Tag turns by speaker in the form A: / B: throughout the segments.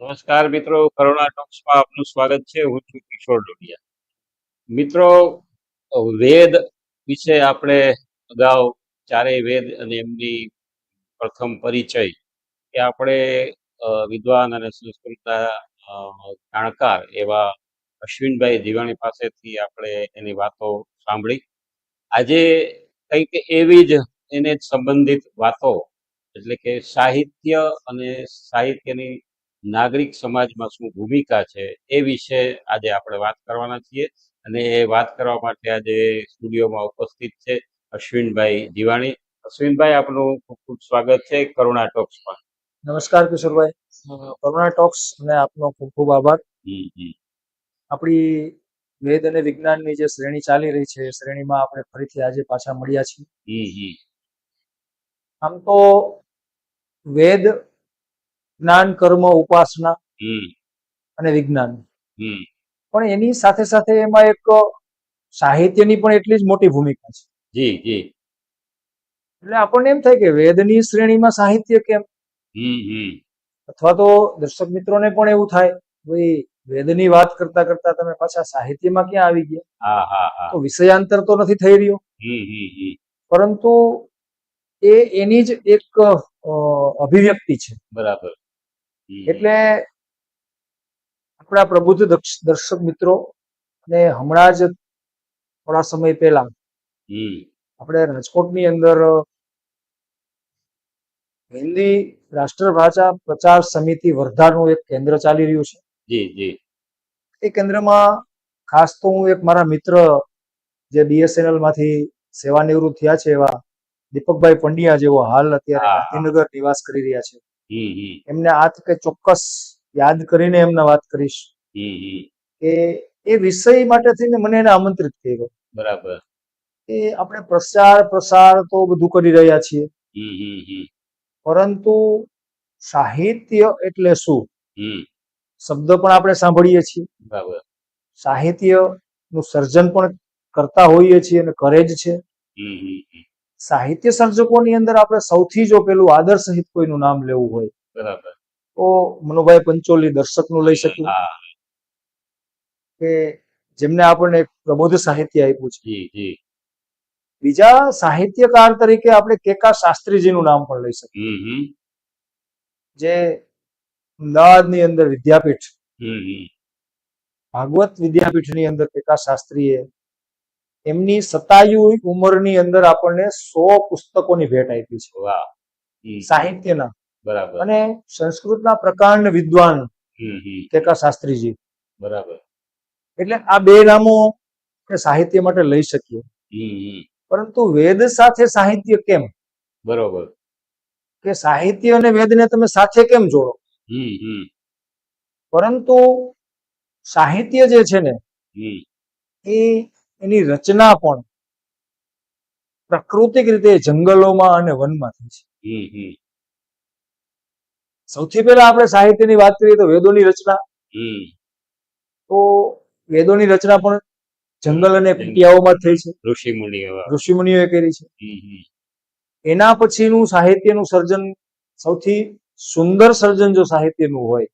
A: નમસ્કાર મિત્રો, કરુણા ટોક્સમાં આપનું સ્વાગત છે. હું છું કિશોર ડોડિયા. મિત્રો, વેદ વિશે આપણે અગાઉ ચારેય વેદ અને એમની પ્રથમ પરિચય કે આપણે વિદ્વાન અને સંસ્કૃતના જાણકાર એવા અશ્વિનભાઈ દિવાણી પાસેથી આપણે એની વાતો સાંભળી. આજે કંઈક એવી જ એને સંબંધિત વાતો, એટલે કે સાહિત્ય અને સાહિત્યની નાગરિક સમાજમાં શું ભૂમિકા છે એ વિશે આજે આપણે વાત કરવાના છીએ. અને એ વાત કરવા માટે આજે સ્ટુડિયોમાં ઉપસ્થિત છે અશ્વિનભાઈ દિવાણી. અશ્વિનભાઈ આપનું ખૂબ ખૂબ સ્વાગત છે કરુણા ટોક્સમાં
B: નમસ્કાર કિશોરભાઈ. કરુણા ટોક્સ અને આપનો ખૂબ ખૂબ આભાર. આપણી વેદ અને વિજ્ઞાનની જે શ્રેણી ચાલી રહી છે એ શ્રેણીમાં આપણે ફરીથી આજે પાછા મળ્યા છીએ. આમ તો વેદ જ્ઞાન કર્મ ઉપાસના અને વિજ્ઞાન. પણ એની સાથે સાથે એમાં એક સાહિત્યની પણ એટલી જ મોટી ભૂમિકા છે.
A: જી જી.
B: એટલે આપણને એમ થાય કે વેદની શ્રેણીમાં સાહિત્ય કેમ? અથવા તો દર્શક મિત્રોને પણ એવું થાય ભાઈ વેદની વાત કરતા કરતા તમે પાછા સાહિત્યમાં ક્યાં આવી ગયા? તો વિષયાંતર તો નથી થઈ રહ્યો. પરંતુ એ એની જ એક અભિવ્યક્તિ છે.
A: બરાબર.
B: એટલે આપણા પ્રબુદ્ધ દર્શક મિત્રો અને હમણાં જ થોડા સમય પહેલા આપણે રાજકોટની અંદર હિન્દી રાષ્ટ્રભાષા પ્રચાર સમિતિ વર્ધાનું એક કેન્દ્ર ચાલી રહ્યું છે.
A: જી જી.
B: એ કેન્દ્રમાં ખાસ તો હું એક મારા મિત્ર જે બીએસએનએલમાંથી સેવાનિવૃત્ત થયા છે એવા દીપકભાઈ પંડ્યા જેવો હાલ અત્યારે. ગાંધીનગર નિવાસ કરી રહ્યા છે. એમને આ તકે ચોક્કસ યાદ કરીને એમને વાત કરીશ. કે એ વિષય માટે થઈને મને એને આમંત્રિત કર્યો.
A: બરાબર.
B: એ આપણે પ્રચાર પ્રસાર તો બધું કરી રહ્યા છીએ. પરંતુ સાહિત્ય એટલે શું? શબ્દ પણ આપણે સાંભળીએ છીએ.
A: બરાબર.
B: સાહિત્યનું સર્જન પણ કરતા હોઈએ છીએ અને કરે જ છે. સાહિત્ય સર્જકોની અંદર આપણે સૌથી જો પેલું આદર સહિત કોઈનું નામ લેવું હોય
A: બરાબર.
B: તો મનોભાઈ પંચોલી દર્શકનું લઈ શકીએ. કે જેમને આપણને પ્રબોધ સાહિત્ય આપ્યું છે. બીજા સાહિત્યકાર તરીકે આપણે કેકા શાસ્ત્રીજીનું નામ પણ લઈ શકીએ. જે અમદાવાદની અંદર વિદ્યાપીઠ ભાગવત વિદ્યાપીઠની અંદર કેકા શાસ્ત્રીએ એમની સતાયુ ઉંમરની અંદર આપણને સો પુસ્તકોની ભેટ આપી છે.
A: વાહ.
B: સાહિત્યના.
A: બરાબર.
B: અને સંસ્કૃતના પ્રકાંડ વિદ્વાન કેકા શાસ્ત્રીજી.
A: બરાબર.
B: એટલે આ બે નામો આપણે સાહિત્ય માટે લઈ શકીએ. પરંતુ વેદ સાથે સાહિત્ય કેમ?
A: બરોબર.
B: કે સાહિત્ય અને વેદને તમે સાથે કેમ જોડો? પરંતુ સાહિત્ય જે છે ને એ એની રચના પણ પ્રાકૃતિક રીતે જંગલોમાં અને વનમાં થઈ છે. સૌથી પહેલા આપણે સાહિત્યની વાત કરીએ તો વેદોની રચના. તો વેદોની રચના પણ જંગલ અને કુટિયાઓમાં થઈ છે.
A: ઋષિમુનિ
B: ઋષિમુનિઓએ કરી છે. એના પછીનું સાહિત્યનું સર્જન સૌથી સુંદર સર્જન જો સાહિત્યનું હોય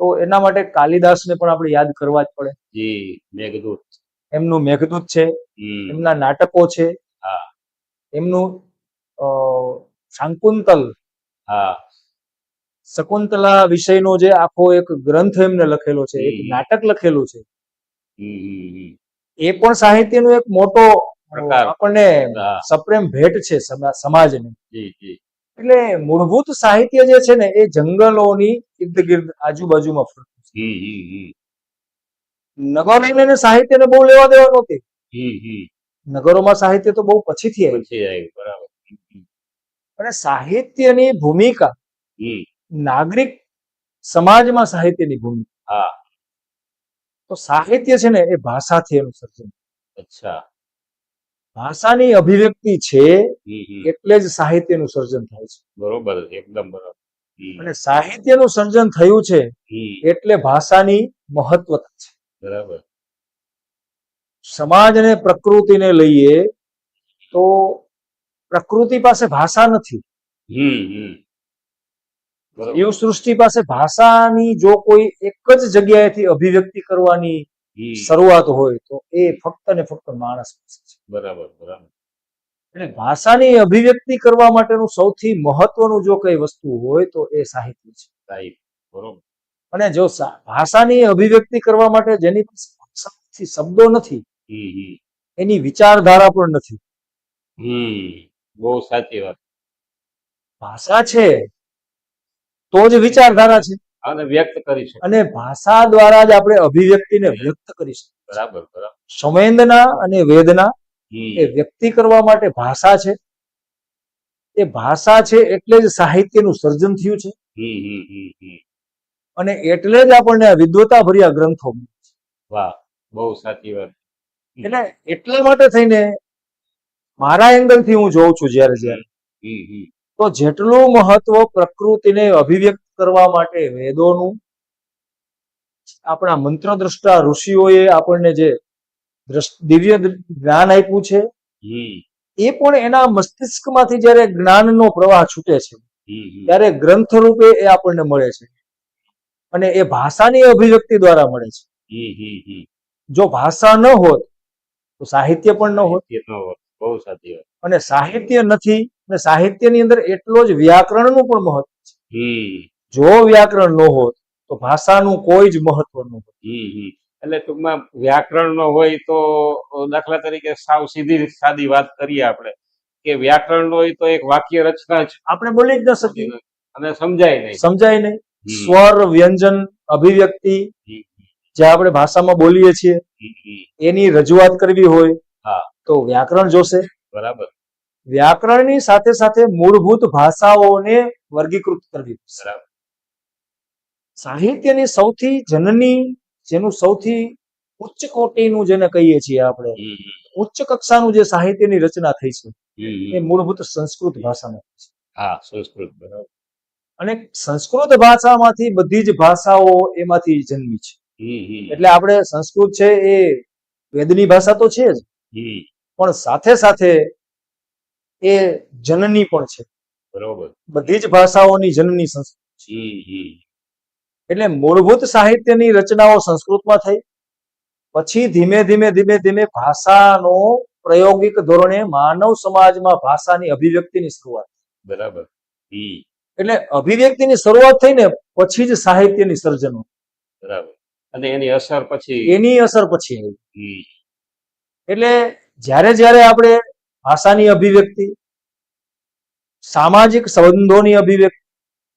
B: તો એના માટે કાલિદાસને પણ આપણે યાદ કરવા જ પડે.
A: જી મેઘદૂત.
B: એમનું મેઘદૂત છે એમના નાટકો છે. એમનું શાંકુંતલ. શકુંતલા વિષયનો જે આખો એક ગ્રંથ એમને લખેલો છે એક નાટક લખેલું છે. એ પણ સાહિત્યનો એક મોટો
A: પ્રકાર.
B: આપણને સપ્રેમ ભેટ છે સમા- સમાજને. એટલે મૂળભૂત સાહિત્ય જે છે ને એ જંગલોની ઇર્દ ગિર્દ આજુબાજુમાં ફરતું છે. નગરોને સાહિત્યને બહુ લેવા દેવા નહોતી. નગરોમાં સાહિત્ય તો બહુ પછીથી આવ્યું
A: બરાબર.
B: અને સાહિત્યની ભૂમિકા નાગરિક સમાજમાં સાહિત્યની ભૂમિકા.
A: હા.
B: તો સાહિત્ય છે ને એ ભાષાથી એનું સર્જન
A: અચ્છા.
B: ભાષાની અભિવ્યક્તિ છે એટલે જ સાહિત્યનું સર્જન થાય છે.
A: બરોબર એકદમ બરોબર.
B: અને સાહિત્યનું સર્જન થયું છે એટલે ભાષાની મહત્વતા છે.
A: બરાબર.
B: સમાજ ને પ્રકૃતિને લઈએ તો પ્રકૃતિ પાસે ભાષા નથી.
A: જીવ
B: સૃષ્ટિ પાસે ભાષાની જો કોઈ એક જ જગ્યાએથી અભિવ્યક્તિ કરવાની શરૂઆત હોય તો એ ફક્ત ને ફક્ત માણસ પાસે છે.
A: બરાબર બરાબર.
B: એટલે ભાષાની અભિવ્યક્તિ કરવા માટેનું સૌથી મહત્વનું જો કઈ વસ્તુ હોય તો એ સાહિત્ય છે.
A: સાહિત્ય બરોબર.
B: અને જો ભાષાની અભિવ્યક્તિ કરવા માટે જેની પાસે શબ્દો નથી એની વિચારધારા પણ નથી.
A: બહુ સાચી વાત.
B: ભાષા છે તો જ વિચારધારા છે.
A: અને વ્યક્ત કરી શકે.
B: અને ભાષા દ્વારા જ આપણે અભિવ્યક્તિને વ્યક્ત કરી શકીએ
A: બરાબર બરાબર.
B: સંવેદના અને વેદના એ વ્યક્તિ કરવા માટે ભાષા છે. એ ભાષા છે એટલે જ સાહિત્યનું સર્જન થયું છે. અને એટલે જ આપણને આ વિદ્વતા ભર્યા ગ્રંથો
A: વાહ બહુ સાચી વાત.
B: એટલે એટલા માટે થઈને મારા એંગલથી હું જોઉં છું જ્યારે જ્યારે. તો જેટલું મહત્વ પ્રકૃતિને અભિવ્યક્ત કરવા માટે વેદોનું આપણા મંત્ર દ્રષ્ટા ઋષિઓએ આપણને જે દિવ્ય જ્ઞાન આપ્યું છે એ પણ એના મસ્તિષ્કમાંથી જ્યારે જ્ઞાનનો પ્રવાહ છૂટે છે ત્યારે ગ્રંથ રૂપે એ આપણને મળે છે. અને એ ભાષાની અભિવ્યક્તિ દ્વારા મળે છે. જો ભાષા ન હોત તો સાહિત્ય પણ ન હોત.
A: બહુ સાચી વાત.
B: અને સાહિત્ય નથી અને સાહિત્યની અંદર એટલો જ વ્યાકરણનું પણ મહત્વ છે. જો વ્યાકરણ ન હોત તો ભાષાનું કોઈ જ મહત્વ ન હોત.
A: એટલે ટૂંકમાં વ્યાકરણ નો હોય તો દાખલા તરીકે સાવ સીધી સાદી વાત કરીએ આપણે કે વ્યાકરણ નો હોય તો એક વાક્ય રચના જ
B: આપણે બોલી જ ન શકીએ.
A: અને સમજાય નહીં.
B: સમજાય નહીં. સ્વર વ્યંજન અભિવ્યક્તિ જે આપણે ભાષામાં બોલીએ છીએ. એની રજૂઆત કરવી હોય
A: હા.
B: તો વ્યાકરણ જોશે.
A: બરાબર.
B: વ્યાકરણની સાથે સાથે મૂળભૂત ભાષાઓને વર્ગીકૃત કરવી
A: બરાબર.
B: સાહિત્યની સૌથી જનની જેનું સૌથી ઉચ્ચ કોટીનું જેને કહીએ છીએ આપણે ઉચ્ચ કક્ષાનું જે સાહિત્યની રચના થઈ છે એ મૂળભૂત સંસ્કૃત ભાષામાં.
A: હા સંસ્કૃત બરાબર.
B: અને સંસ્કૃત ભાષામાંથી બધી જ ભાષાઓ એમાંથી જન્મી છે. એટલે આપણે સંસ્કૃત છે એ વેદની ભાષા તો છે જ. પણ સાથે સાથે એ જનની પણ છે.
A: બરોબર.
B: બધી જ ભાષાઓની જનની સંસ્કૃત. એટલે મૂળભૂત સાહિત્યની રચનાઓ સંસ્કૃતમાં થઈ. પછી ધીમે ધીમે ધીમે ધીમે ભાષાનો પ્રાયોગિક ધોરણે માનવ સમાજમાં ભાષાની અભિવ્યક્તિની શરૂઆત.
A: બરાબર.
B: એટલે અભિવ્યક્તિની શરૂઆત થઈ ને પછી જ સાહિત્યની સર્જનો.
A: બરાબર. અને એની અસર પછી?
B: એની અસર પછી આવી. એટલે જ્યારે જ્યારે આપણે ભાષાની અભિવ્યક્તિ સામાજિક સંબંધોની અભિવ્યક્તિ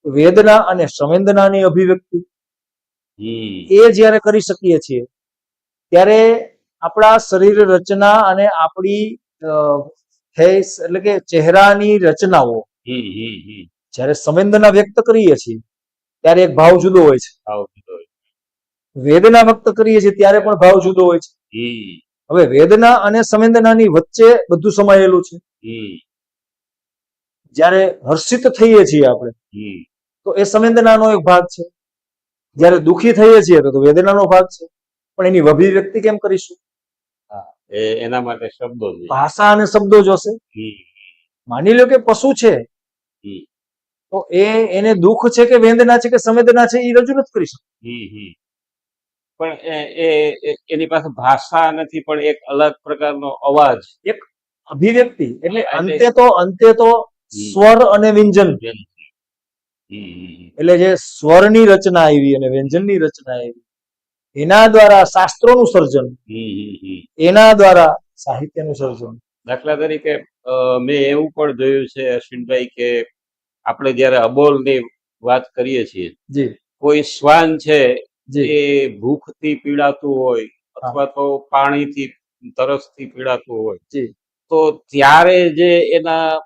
B: વેદના અને સંવેદનાની અભિવ્યક્તિ એ જ્યારે કરી શકીએ છીએ ત્યારે આપણા શરીર રચના અને આપણી અ, એટલે કે ચહેરાની રચનાઓ. જ્યારે સંવેદના વ્યક્ત કરીએ છીએ ત્યારે એક ભાવ જુદો હોય છે.
A: ભાવ જુદો હોય.
B: વેદના વ્યક્ત કરીએ છીએ ત્યારે પણ ભાવ જુદો હોય છે. હવે વેદના અને સંવેદનાની વચ્ચે બધું સમાયેલું છે. જ્યારે હર્ષિત થઈએ છીએ આપણે તો એ સંવેદનાનો એક ભાગ છે. જ્યારે દુઃખી થઈએ છીએ તો વેદનાનો ભાગ છે. પણ એની અભિવ્યક્તિ કેમ કરીશું?
A: એ એના માટે શબ્દો
B: ભાષા અને શબ્દો જોશે. માની લો કે પશુ છે. તો એ એને દુઃખ છે કે વેદના છે કે સંવેદના છે એ રજૂ નથી કરી શકતો.
A: પણ એની પાસે ભાષા નથી પણ એક અલગ પ્રકારનો અવાજ.
B: અભિવ્યક્તિ. એટલે અંતે તો અંતે તો સ્વર અને વ્યંજન. એટલે જે સ્વરની રચના આવી અને વ્યંજનની રચના આવી એના દ્વારા શાસ્ત્રોનું સર્જન. એના દ્વારા સાહિત્યનું સર્જન.
A: દાખલા તરીકે મેં એવું પણ જોયું છે અશ્વિનભાઈ કે આપણે જયારે અબોલની વાત કરીએ છીએ કોઈ શ્વાન છે એ ભૂખથી પીડાતું હોય અથવા તો પાણીથી તરસથી પીડાતું હોય તો ત્યારે જે એના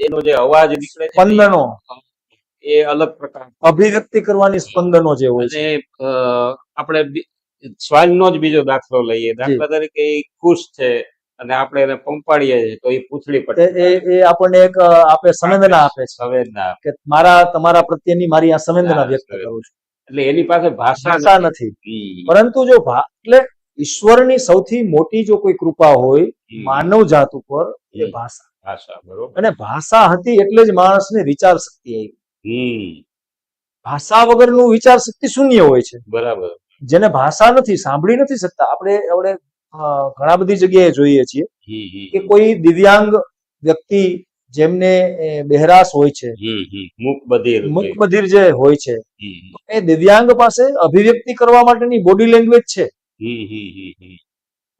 A: એનો જે અવાજ નીકળે
B: સ્પંદનો.
A: એ અલગ પ્રકાર.
B: અભિવ્યક્તિ કરવાની સ્પંદનો જે હોય છે.
A: આપણે શ્વાનનો જ બીજો દાખલો લઈએ. દાખલા તરીકે ખુશ છે અને આપણે એને પંપાડીએ છીએ તો એ પૂછડી પડે
B: એ- આપણને એક આપે સંવેદના આપે છે.
A: સંવેદના
B: કે મારા તમારા પ્રત્યેની મારી આ સંવેદના વ્યક્ત કરું છું.
A: એટલે એની પાસે ભાષા નથી.
B: પરંતુ જો એટલે ઈશ્વરની સૌથી મોટી જો કોઈ કૃપા હોય. માનવ જાત ઉપર એ ભાષા.
A: ભાષા બરોબર.
B: અને ભાષા હતી એટલે જ માણસને વિચાર શક્તિ આવી ભાષા વગરનું વિચાર શક્તિ શૂન્ય હોય છે.
A: બરાબર.
B: જેને ભાષા નથી સાંભળી નથી શકતા આપણે આપણે ઘણા બધી જગ્યાએ જોઈએ છીએ કે કોઈ દિવ્યાંગ વ્યક્તિ જેમને એ, બહેરાશ હોય છે. મુખ બધિર જે હોય છે એ દિવ્યાંગ પાસે અભિવ્યક્તિ કરવા માટેની બોડી લેંગ્વેજ છે.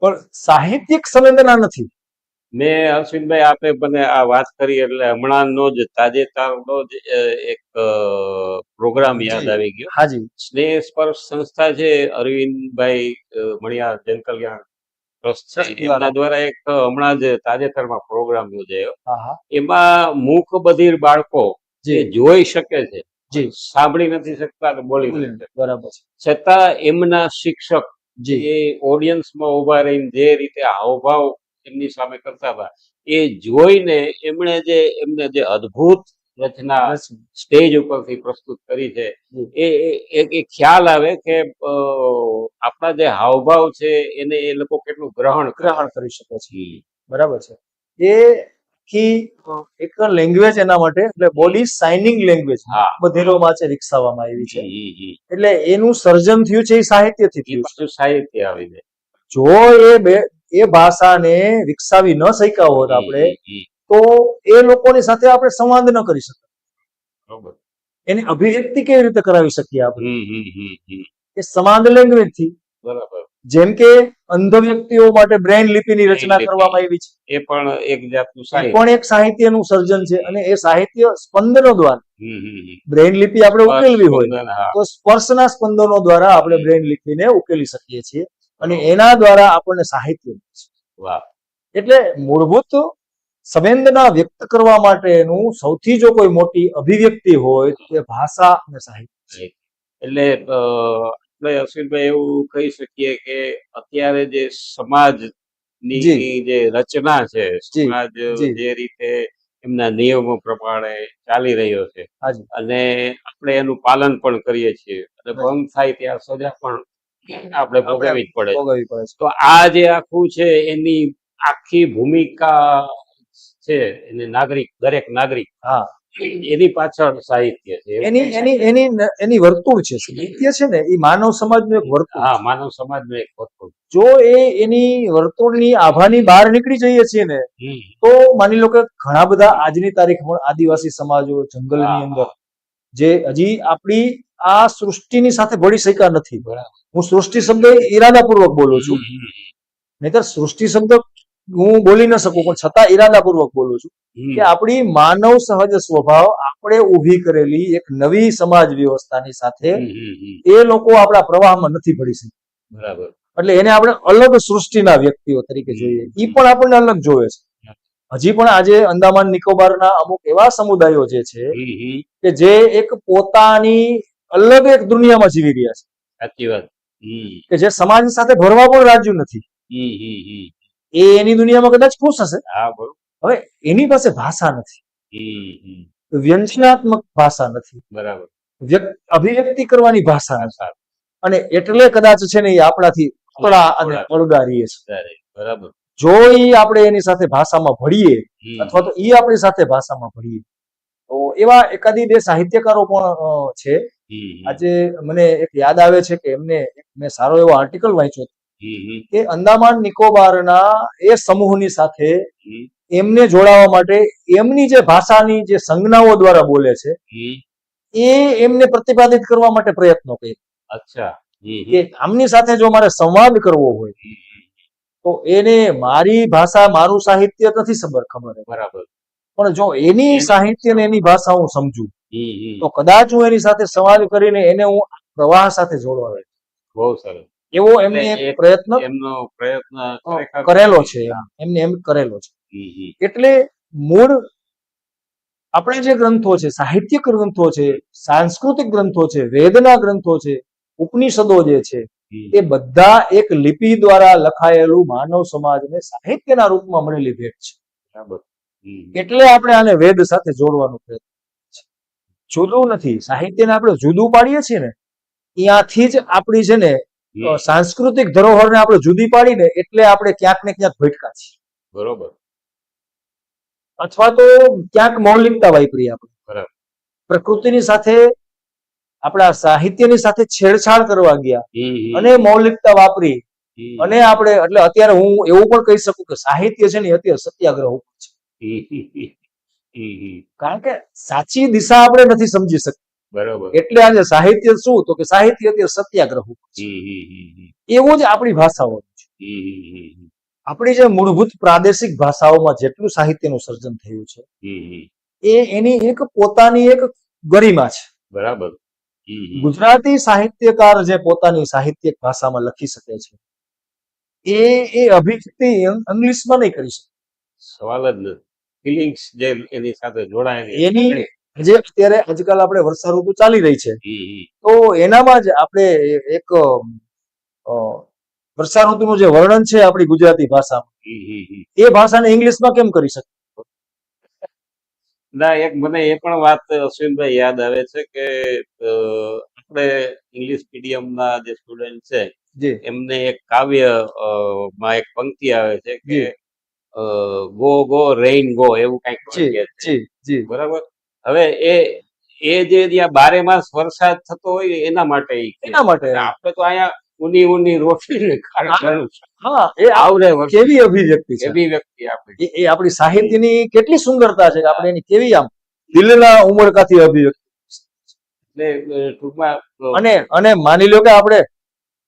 B: પણ સાહિત્યિક સંવેદના નથી.
A: મેં અશ્વિનભાઈ આપે મને આ વાત કરી એટલે હમણાંનો જ તાજેતરનો જ એક પ્રોગ્રામ યાદ આવી ગયો.
B: હાજી
A: સ્નેહ સ્પર્શ સંસ્થા છે અરવિંદભાઈ મણિયા મણિયાર જનકલ્યાણ એમના. દ્વારા એક હમણાં જ તાજેતરમાં પ્રોગ્રામ યોજાયો. એમાં મૂક બધિર બાળકો જે. જોઈ શકે છે.
B: જી.
A: સાંભળી નથી શકતા બોલી નથી
B: બરાબર
A: છતાં એમના શિક્ષક
B: જે.
A: એ ઓડિયન્સમાં ઊભા રહીને જે રીતે હાવભાવ એમની સામે કરતા હતા એ જોઈને એમણે જે એમને જે અદ્ભુત રચના સ્ટેજ ઉપરથી પ્રસ્તુત કરી છે. એ એ- ખ્યાલ આવે કે આપણા જે હાવભાવ છે એને એ લોકો કેટલું ગ્રહણ
B: ગ્રહણ કરી શકે છે. બરાબર છે. એ આખી એક લેંગ્વેજ એના માટે એટલે બોડી સાઇનિંગ લેંગ્વેજ
A: હા.
B: બધેરોમાં છે વિકસાવવામાં આવી છે. એટલે એનું સર્જન થયું છે એ સાહિત્યથી
A: થી
B: થયું છે.
A: સાહિત્ય આવી જાય.
B: જો એ બે એ ભાષાને વિકસાવી ન શક્યા હોત આપણે તો એ લોકોની સાથે આપણે સંવાદ ન કરી
A: શકતા.
B: એની અભિવ્યક્તિ કેવી રીતે કરાવી શકીએ આપણે. એ સમાન લેંગ્વેજથી
A: બરાબર.
B: જેમ કે અંધ વ્યક્તિઓ માટે બ્રેન લિપિની રચના કરવામાં આવી છે.
A: એ પણ એક જાતનું સાહિત્ય.
B: પણ એક સાહિત્યનું સર્જન છે અને એ સાહિત્ય સ્પંદનો દ્વારા. બ્રેન લિપિ આપણે ઉકેલવી હોય તો સ્પર્શના સ્પંદનો દ્વારા આપણે બ્રેન લિપિને ઉકેલી શકીએ છીએ અને એના દ્વારા આપણને સાહિત્ય.
A: વાહ.
B: એટલે મૂળભૂત સંવેદના વ્યક્ત કરવા માટેનું સૌથી જો કોઈ મોટી અભિવ્યક્તિ હોય તો એ ભાષા અને સાહિત્ય.
A: એટલે આપણે અશ્વિનભાઈ એવું કહી શકીએ કે અત્યારે જે સમાજની
B: જે.
A: રચના છે સમાજ
B: જે.
A: રીતે એમના નિયમો પ્રમાણે ચાલી રહ્યો છે અને આપણે એનું પાલન પણ કરીએ છીએ. અને. ભંગ થાય ત્યાં સજા પણ આપણે ભોગવવી જ પડે. તો આ જે આખું છે એની આખી ભૂમિકા છે એને નાગરિક દરેક નાગરિક.
B: હા.
A: એની પાછળ સાહિત્ય છે
B: એની એની એની એની વર્તુળ છે સાહિત્ય છે ને એ માનવ સમાજનું એક વર્તુળ
A: હા માનવ સમાજનું એક વર્તુળ.
B: જો એ એની વર્તુળની આભાની બહાર નીકળી જઈએ છીએ ને તો માની લો કે ઘણા બધા આજની તારીખમાં આદિવાસી સમાજો જંગલની અંદર જે હજી આપણી આ સૃષ્ટિની સાથે ભળી શક્યા નથી.
A: બરાબર.
B: હું સૃષ્ટિ શબ્દ ઈરાદાપૂર્વક બોલું છું. નહીતર સૃષ્ટિ શબ્દ હું બોલી ન શકું પણ છતાં ઈરાદાપૂર્વક બોલું છું કે આપણી માનવ સહજ સ્વભાવ આપણે ઊભી કરેલી એક નવી સમાજ વ્યવસ્થાની સાથે. એ લોકો આપણા પ્રવાહમાં નથી પડી શકતા.
A: બરાબર.
B: એટલે એને આપણે અલગ સૃષ્ટિના વ્યક્તિઓ તરીકે જોઈએ. એ પણ આપણને અલગ જોવે છે. હજી પણ આજે અંદામાન નિકોબારના અમુક એવા સમુદાયો જે છે. કે જે એક પોતાની અલગ એક દુનિયામાં જીવી રહ્યા છે.
A: સાચી વાત.
B: કે જે સમાજ સાથે ભરવા પણ રાજ્યું નથી. એ એની દુનિયામાં કદાચ ખુશ હશે. હવે એની પાસે ભાષા નથી. વ્યંજનાત્મક ભાષા નથી.
A: બરાબર.
B: અભિવ્યક્તિ કરવાની ભાષા નથી. અને એટલે કદાચ છે ને એ આપણાથી થોડા અને અળગા રહીએ છે.
A: બરાબર.
B: જો ઈ આપણે એની સાથે ભાષામાં ભળીએ અથવા તો એ આપણી સાથે ભાષામાં ભળીએ તો એવા એકાદી બે સાહિત્યકારો પણ છે. આજે મને એક યાદ આવે છે કે એમને મેં સારો એવો આર્ટિકલ વાંચ્યો કે અંદામાન નિકોબારના એ સમૂહની સાથે એમને જોડાવા માટે એમની જે ભાષાની જે સંજ્ઞાઓ દ્વારા બોલે છે એ એમને પ્રતિપાદિત કરવા માટે પ્રયત્નો કરે
A: અચ્છા.
B: કે આમની સાથે જો મારે સંવાદ કરવો હોય. તો એને મારી ભાષા મારું સાહિત્ય નથી ખબર ખબર
A: બરાબર.
B: પણ જો એની સાહિત્ય ને એની ભાષા હું સમજું. તો કદાચ હું એની સાથે સંવાદ કરીને એને હું પ્રવાહ સાથે જોડવા
A: બહુ સરસ.
B: એવો એમને પ્રયત્ન
A: એમનો પ્રયત્ન
B: કરેલો છે એમને એમ કરેલો છે. એટલે મૂળ આપણે જે ગ્રંથો છે સાહિત્યિક ગ્રંથો છે સાંસ્કૃતિક ગ્રંથો છે વેદના ગ્રંથો છે ઉપનિષદો જે છે એ બધા એક લિપિ દ્વારા લખાયેલું માનવ સમાજને સાહિત્યના રૂપમાં મળેલી ભેટ છે.
A: બરાબર.
B: એટલે આપણે આને વેદ સાથે જોડવાનો પ્રયત્ન જુદું નથી. સાહિત્યને આપણે જુદું પાડીએ છીએ ને ત્યાંથી જ આપણી છે ને સાંસ્કૃતિક ધરોહરને આપણે જુદી પાડીને એટલે આપણે ક્યાંક ને ક્યાંક ભટકા છીએ.
A: બરોબર.
B: અથવા તો ક્યાંક મૌલિકતા વાપરી આપણે. પ્રકૃતિની સાથે આપણા સાહિત્યની સાથે છેડછાડ કરવા ગયા. અને મૌલિકતા વાપરી. અને આપણે એટલે અત્યારે હું એવું પણ કહી શકું કે સાહિત્ય છે ને અત્યારે સત્યાગ્રહ ઉપર છે. કારણ કે સાચી દિશા આપણે નથી સમજી શકતા.
A: બરોબર.
B: એટલે આજે સાહિત્ય શું તો કે સાહિત્ય તે સત્યાગ્રહ. એવું જ આપણી ભાષાઓ છે. આપણી જે મૂળભૂત પ્રાદેશિક ભાષાઓમાં જેટલું સાહિત્યનું સર્જન થયું છે એ એની એક પોતાની એક ગરિમા છે.
A: બરાબર.
B: ગુજરાતી સાહિત્યકાર જે પોતાની સાહિત્યિક ભાષામાં લખી શકે છે એ એ અભિવ્યક્તિ ઇંગ્લિશમાં નહીં કરી શકે.
A: સવાલ જ ફિલિંગ્સ જે એની સાથે જોડાયેલી
B: એની જે અત્યારે આજકાલ આપણે વર્ષા ઋતુ ચાલી રહી છે. તો એનામાં જ આપણે એક વર્ષા ઋતુનું જે વર્ણન છે આપણી ગુજરાતી ભાષામાં. એ ભાષાને ઇંગ્લિશમાં કેમ કરી શકે
A: ના એક મને એ પણ વાત અશ્વિનભાઈ યાદ આવે છે કે આપણે ઇંગ્લિશ મીડિયમના જે સ્ટુડન્ટ છે એમને એક કાવ્યમાં એક પંક્તિ આવે છે કે ગો ગો રેઇન ગો એવું કંઈક બરાબર? હવે એ એ જે ત્યાં બારે માસ વરસાદ થતો હોય એના માટે
B: એના માટે.
A: આપણે તો અહીંયા ઊની ઊની રોટલી
B: હા. એ
A: આવરે
B: કેવી અભિવ્યક્તિ છે?
A: અભિવ્યક્તિ આપણી
B: એ આપણી સાહિત્યની કેટલી સુંદરતા છે આપણે એની કેવી આમ દિલના ઉમળકાથી અભિવ્યક્તિ.
A: ટૂંકમાં
B: અને અને માની લો કે આપણે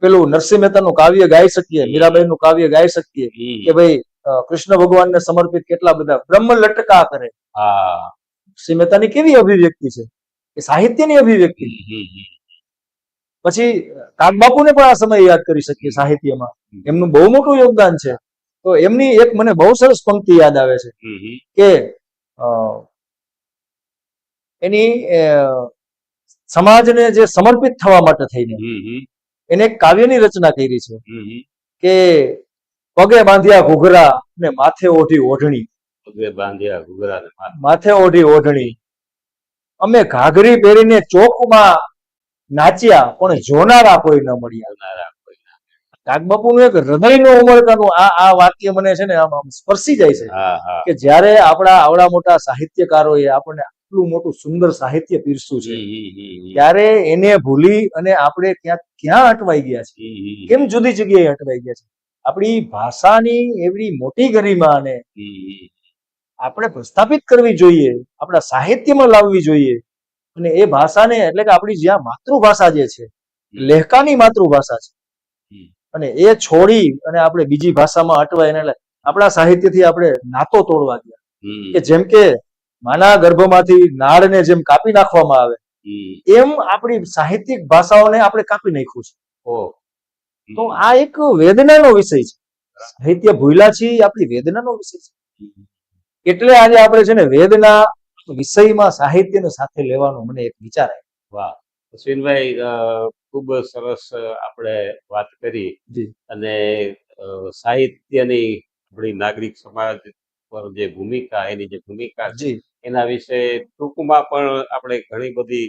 B: પેલું નરસિંહ મહેતાનું કાવ્ય ગાઈ શકીએ મીરાબાઈ નું કાવ્ય ગાઈ શકીએ કે ભાઈ કૃષ્ણ ભગવાનને સમર્પિત કેટલા બધા બ્રહ્મ લટકા કરે.
A: હા.
B: નરસિંહ મહેતાની કેવી અભિવ્યક્તિ છે એ સાહિત્યની અભિવ્યક્તિ. પછી કાગબાપુને પણ આ સમય યાદ કરી શકીએ સાહિત્યમાં એમનું બહુ મોટું યોગદાન છે તો એમની એક મને બહુ સરસ પંક્તિ યાદ આવે છે. કે એની સમાજને જે સમર્પિત થવા માટે થઈને એને એક કાવ્યની રચના કરી છે. કે પગે બાંધ્યા ઘૂઘરા ને માથે ઓઢી ઓઢણી
A: પગે બાંધ્યા ઘૂઘરા માથે
B: ઓઢી ઓઢણી. અમે ઘાઘરી પહેરીને ચોકમાં નાચ્યા પણ જોનારા કોઈ ન મળ્યા. કાગબાપુનું એક હૃદયનો ઉમળકાનું આ આ વાક્ય મને છે ને આમ આમ સ્પર્શી જાય છે. કે જ્યારે આપણા આવડા મોટા સાહિત્યકારોએ આપણને આટલું મોટું સુંદર સાહિત્ય પીરસ્યું છે. ત્યારે એને ભૂલી અને આપણે ક્યાં ક્યાં અટવાઈ ગયા છે? કેમ જુદી જગ્યાએ અટવાઈ ગયા છે? આપણી ભાષાની એવી મોટી ગરિમાને
A: હમ, હમ.
B: આપણે પ્રસ્થાપિત કરવી જોઈએ આપણા સાહિત્યમાં લાવવી જોઈએ. અને એ ભાષાને એટલે કે આપણી જ્યાં માતૃભાષા જે છે લહેકાની માતૃભાષા છે. અને એ છોડી અને આપણે બીજી ભાષામાં અટવાય એટલે આપણા સાહિત્યથી આપણે નાતો તોડવા ગયા. કે જેમ કે માના ગર્ભમાંથી નાળને જેમ કાપી નાખવામાં આવે એમ આપણી સાહિત્યિક ભાષાઓને આપણે કાપી નાખ્યું છે. તો આ એક વેદનાનો વિષય છે. સાહિત્ય ભૂલા છે એ આપણી વેદનાનો વિષય છે. એટલે આજે આપણે છે ને વેદના વિષયમાં સાહિત્યને સાથે લેવાનો મને એક વિચાર આવ્યો.
A: વાહ. અશ્વિનભાઈ ખૂબ સરસ આપણે વાત કરી. અને સાહિત્યની આપણી નાગરિક સમાજ પર જે ભૂમિકા એની જે ભૂમિકા છે એના વિશે ટૂંકમાં પણ આપણે ઘણી બધી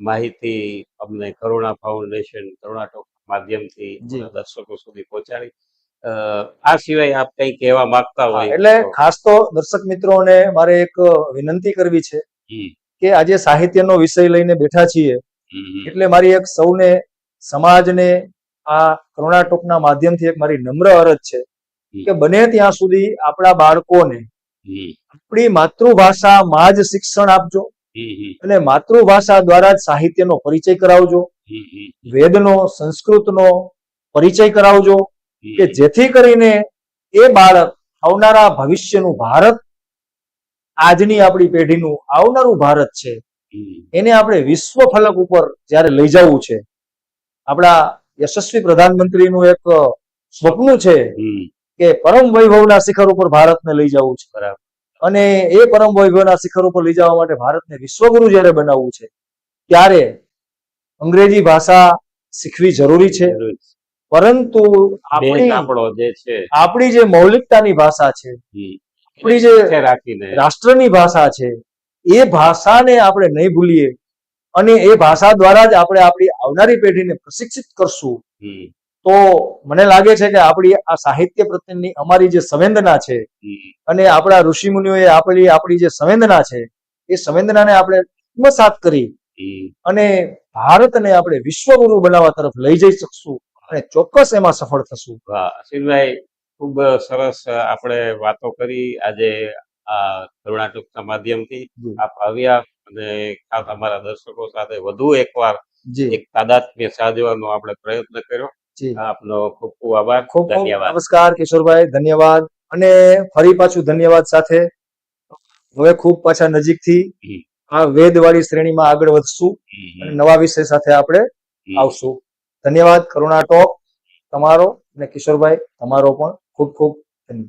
A: માહિતી અમને કરુણા ફાઉન્ડેશન કરુણા ટોક માધ્યમથી દર્શકો સુધી પહોંચાડી. આ સિવાય આપ કંઈ કહેવા માંગતા હોય
B: એટલે ખાસ તો દર્શક મિત્રોને મારે એક વિનંતી કરવી છે કે આજે સાહિત્યનો વિષય લઈને બેઠા છીએ. એટલે મારી એક સૌને સમાજને આ કરુણા ટોકના માધ્યમથી એક મારી નમ્ર અરજ છે કે બને ત્યાં સુધી આપણા બાળકોને આપણી માતૃભાષામાં જ શિક્ષણ આપજો અને માતૃભાષા દ્વારા જ સાહિત્યનો પરિચય કરાવજો વેદનો સંસ્કૃતનો પરિચય કરાવજો. કે જેથી કરીને એ બાળક આવનારા ભવિષ્યનું ભારત આજની આપણી પેઢીનું આવનારું ભારત છે. એને આપણે વિશ્વ ફલક ઉપર જ્યારે લઈ જવું છે આપણા યશસ્વી પ્રધાનમંત્રીનું એક સ્વપ્ન છે કે પરમ વૈભવના શિખર ઉપર ભારતને લઈ જવું છે.
A: બરાબર.
B: અને એ પરમ વૈભવના શિખર ઉપર લઈ જવા માટે ભારતને વિશ્વગુરુ જ્યારે બનાવવું છે ત્યારે અંગ્રેજી ભાષા શીખવી જરૂરી છે. પરંતુ આપણી
A: આપણો જે છે.
B: આપણી જે મૌલિકતાની ભાષા છે આપણી જે
A: રાખીને.
B: રાષ્ટ્રની ભાષા છે એ ભાષાને આપણે નહીં ભૂલીએ અને એ ભાષા દ્વારા જ આપણે આપણી આવનારી પેઢીને પ્રશિક્ષિત કરશું. તો મને લાગે છે કે આપણી આ સાહિત્ય પ્રત્યેની અમારી જે સંવેદના છે અને આપણા ઋષિમુનિઓએ આપણી આપણી જે સંવેદના છે એ સંવેદનાને આપણે આત્મસાત કરી અને ભારતને આપણે વિશ્વગુરુ બનાવવા તરફ લઈ જઈ શકશું. અને ચોક્કસ એમાં સફળ થશું.
A: અશ્વિનભાઈ ખૂબ સરસ આપણે વાતો કરી. આજે આ કરુણાટકના માધ્યમથી આપ આવ્યા અને ખાસ અમારા દર્શકો સાથે વધુ એકવાર એક તાદાત્મ્ય સાધવાનો આપણે પ્રયત્ન કર્યો. આપનો ખૂબ ખૂબ આભાર.
B: ખૂબ
A: ધન્યવાદ.
B: નમસ્કાર કિશોરભાઈ ધન્યવાદ. અને ફરી પાછું ધન્યવાદ સાથે. હવે ખૂબ પાછા નજીકથી આ વેદવાળી શ્રેણીમાં આગળ વધશું અને નવા વિષય સાથે આપણે. આવશું. ધન્યવાદ કરુણા ટોક તમારો અને કિશોરભાઈ તમારો પણ ખૂબ ખૂબ
A: ધન્યવાદ.